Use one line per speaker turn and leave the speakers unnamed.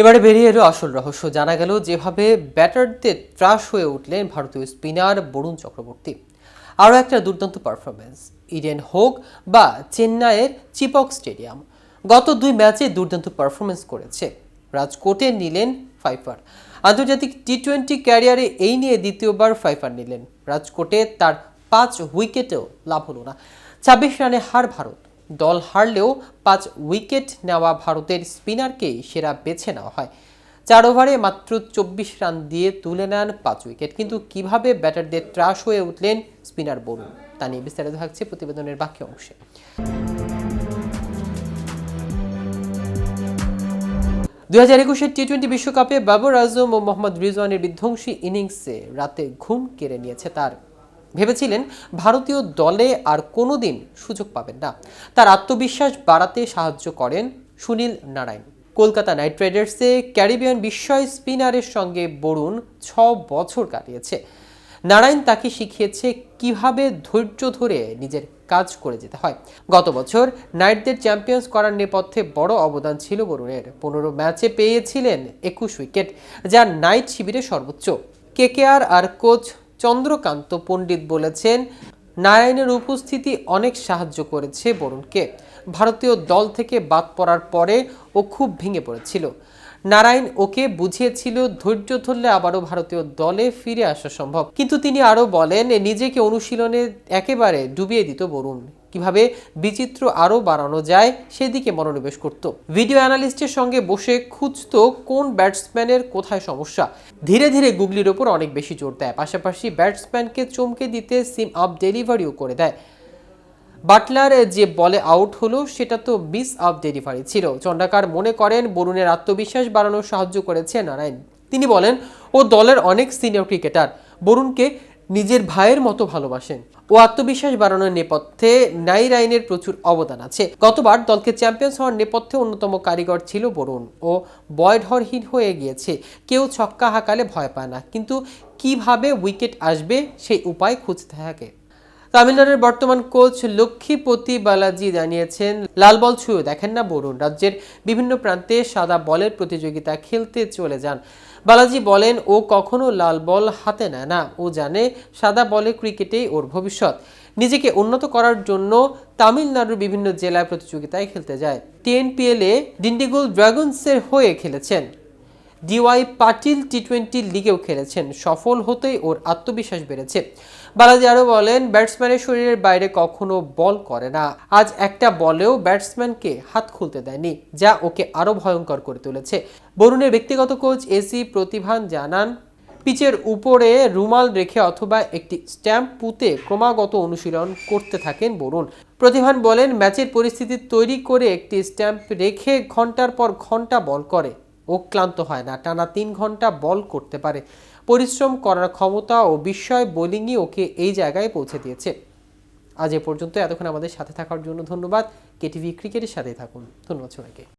এবারে বেরিয়ে এলো আসল রহস্য। জানা গেল, যেভাবে ব্যাটারদের ত্রাস হয়ে উঠলেন ভারতীয় স্পিনার বরুণ চক্রবর্তী। আরও একটা দুর্দান্ত পারফরমেন্স ইডেন হোক বা চেন্নাইয়ের চিপক স্টেডিয়াম। গত দুই ম্যাচে দুর্দান্ত পারফরমেন্স করেছে। রাজকোটে নিলেন ফাইফার। আন্তর্জাতিক টি টোয়েন্টি ক্যারিয়ারে এই নিয়ে দ্বিতীয়বার ফাইফার নিলেন। রাজকোটে তার পাঁচ উইকেটেও লাভ হলো না। ছাব্বিশ রানে হার ভারত। দল হারলেও পাঁচ উইকেট নেওয়া ভারতের স্পিনারকেই সেরা বেছে নেওয়া হয়। চার ওভারে মাত্র চব্বিশ রান দিয়ে তুলে নেন পাঁচ উইকেট। কিন্তু কীভাবে ব্যাটারদের ত্রাস হয়ে উঠলেন স্পিনার বরুণ, তা নিয়ে বিস্তারিত থাকছে প্রতিবেদনের বাকি অংশে। দুই হাজার একুশের টি টোয়েন্টি বিশ্বকাপে বাবর আজম ও মোহাম্মদ রিজওয়ানের বিধ্বংসী ইনিংসে রাতে ঘুম কেড়ে নিয়েছে তার ভেবেছিলেন ভারতীয় দলে আর কোনোদিন সুযোগ পাবেন না। তার আত্মবিশ্বাস বাড়াতে সাহায্য করেন সুনীল নারায়ণ। কলকাতা নাইট রাইডার্সে ক্যারিবিয়ান বিস্ময় স্পিনারের সঙ্গে বরুণ ছ বছর কাটিয়েছে। নারায়ণ তাকে শিখিয়েছে কীভাবে ধৈর্য ধরে নিজের কাজ করে যেতে হয়। গত বছর নাইটদের চ্যাম্পিয়ন্স করার নেপথ্যে বড় অবদান ছিল বরুণের। পনেরো ম্যাচে পেয়েছিলেন একুশ উইকেট, যা নাইট শিবিরে সর্বোচ্চ। কেকেআর আর কোচ চন্দ্রকান্ত পণ্ডিত বলেছেন, নারায়ণের উপস্থিতি অনেক সাহায্য করেছে বরুণকে। ভারতীয় দল থেকে বাদ পড়ার পরে ও খুব ভেঙে পড়েছিল। নারায়ণ ওকে বুঝিয়েছিল, ধৈর্য ধরলে আবারও ভারতীয় দলে ফিরে আসা সম্ভব। কিন্তু তিনি আরও বলেন, নিজেকে অনুশীলনে একেবারে ডুবিয়ে দিত বরুণ। কীভাবে বিচিত্র আরও বাড়ানো যায় সেদিকে মনোনিবেশ করত। ভিডিও অ্যানালিস্টের সঙ্গে বসে খুঁজতো কোন ব্যাটসম্যানের কোথায় সমস্যা। ধীরে ধীরে গুগলির ওপর অনেক বেশি জোর দেয়। পাশাপাশি ব্যাটসম্যানকে চমকে দিতে সিম আপ ডেলিভারিও করে দেয়। বাটলার যে বলে আউট হলো, সেটা তো মিস আপ ডেলিভারি ছিল। চন্ডাকার মনে করেন, বরুণের আত্মবিশ্বাস বাড়ানোর সাহায্য করেছে নারায়ণ। তিনি বলেন, ও দলের অনেক সিনিয়র ক্রিকেটার। বরুণকে নিজের ভাইয়ের মতো ভালোবাসেন। ও আত্মবিশ্বাস বাড়ানোর নেপথ্যে নাইরাইনের প্রচুর অবদান আছে। গতবার দলকে চ্যাম্পিয়ন্স হওয়ার নেপথ্যে অন্যতম কারিগর ছিল বরুণ। ও বয়ঢরহীন হয়ে গিয়েছে। কেউ ছক্কা হাঁকালে ভয় পায় না। কিন্তু কীভাবে উইকেট আসবে সেই উপায় খুঁজতে থাকে। তামিলনাড়ুর বর্তমান কোচ লক্ষ্মীপতি বালাজি জানিয়েছেন, লাল বল ছুঁয়েও দেখেন না বরুণ। রাজ্যের বিভিন্ন প্রান্তে সাদা বলের প্রতিযোগিতা খেলতে চলে যান। বালাজি বলেন, ও কখনো লাল বল হাতে নেয় না। ও জানে সাদা বলে ক্রিকেটেই ওর ভবিষ্যৎ। নিজেকে উন্নত করার জন্য তামিলনাড়ুর বিভিন্ন জেলায় প্রতিযোগিতায় খেলতে যায়। টিএনপিএল ডিন্ডিগুল ড্রাগনসের হয়ে খেলেছেন। ডিওয়াই পাটিল টি টোয়েন্টি লিগেও খেলেছেন। সফল হতেই ওর আত্মবিশ্বাস বেড়েছে। বালাজি আরও বলেন, ব্যাটসম্যানের শরীরের বাইরে কখনো বল করে না। আজ একটা বলেও ব্যাটসম্যানকে হাত খুলতে দেয়নি, যা ওকে আরও ভয়ঙ্কর করে তুলেছে। বরুণের ব্যক্তিগত কোচ এসি প্রতিভান জানান, পিচের উপরে রুমাল রেখে অথবা একটি স্ট্যাম্প পুঁতে ক্রমাগত অনুশীলন করতে থাকেন বরুণ। প্রতিভান বলেন, ম্যাচের পরিস্থিতি তৈরি করে একটি স্ট্যাম্প রেখে ঘণ্টার পর ঘণ্টা বল করে। ও ক্লান্ত হয় না, টানা তিন ঘণ্টা বল করতে পারে। পরিশ্রম করার ক্ষমতা ও বিস্ময় বোলিংই ওকে এই জায়গায় পৌঁছে দিয়েছে। আজ এ পর্যন্ত এতক্ষণ আমাদের সাথে থাকার জন্য ধন্যবাদ। কেটিভি ক্রিকেটের সাথেই থাকুন। ধন্যবাদ সবাইকে।